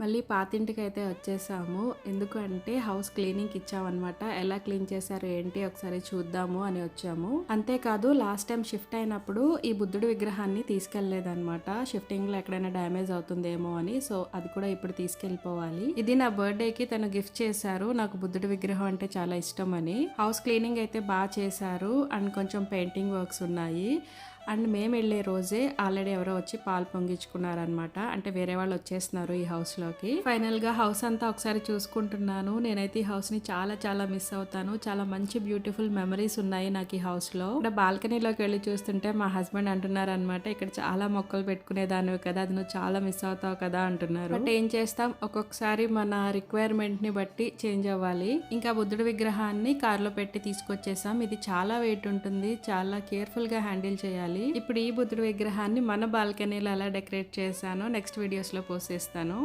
మళ్ళీ పాతింటికి అయితే వచ్చేసాము. ఎందుకంటే హౌస్ క్లీనింగ్ ఇచ్చామన్నమాట. ఎలా క్లీన్ చేశారు ఏంటి ఒకసారి చూద్దాము అని వచ్చాము. అంతేకాదు లాస్ట్ టైం షిఫ్ట్ అయినప్పుడు ఈ బుద్ధుడి విగ్రహాన్ని తీసుకెళ్ళేదన్నమాట షిఫ్టింగ్లో ఎక్కడైనా డ్యామేజ్ అవుతుందేమో అని. సో అది కూడా ఇప్పుడు తీసుకెళ్ళిపోవాలి. ఇది నా బర్త్డేకి తను గిఫ్ట్ చేశారు. నాకు బుద్ధుడి విగ్రహం అంటే చాలా ఇష్టం అని. హౌస్ క్లీనింగ్ అయితే బాగా చేశారు. అండ్ కొంచెం పెయింటింగ్ వర్క్స్ ఉన్నాయి. అండ్ మేము వెళ్ళే రోజే ఆల్రెడీ ఎవరో వచ్చి పాలు పొంగించుకున్నారనమాట అంటే వేరే వాళ్ళు వచ్చేస్తున్నారు ఈ హౌస్లోకి. ఫైనల్గా హౌస్ అంతా ఒకసారి చూసుకుంటున్నాను. నేనైతే ఈ హౌస్ని చాలా చాలా మిస్ అవుతాను. చాలా మంచి బ్యూటిఫుల్ మెమరీస్ ఉన్నాయి నాకు ఈ హౌస్లో. ఇక్కడ బాల్కనీలోకి వెళ్ళి చూస్తుంటే మా హస్బెండ్ అంటున్నారు అనమాట ఇక్కడ చాలా మొక్కలు పెట్టుకునేదానివి కదా అది నువ్వు చాలా మిస్ అవుతావు కదా అంటున్నారు. బట్ ఏం చేస్తాం? ఒక్కొక్కసారి మన రిక్వైర్మెంట్ని బట్టి చేంజ్ అవ్వాలి. ఇంకా బుద్ధుడి విగ్రహాన్ని కారులో పెట్టి తీసుకొచ్చేసాం. ఇది చాలా వెయిట్ ఉంటుంది. చాలా కేర్ఫుల్గా హ్యాండిల్ చేయాలి. ఇప్పుడు ఈ బుద్ధుడి విగ్రహాన్ని మన బాల్కనీలో ఎలా డెకరేట్ చేశానో నెక్స్ట్ వీడియోస్లో పోసేస్తాను.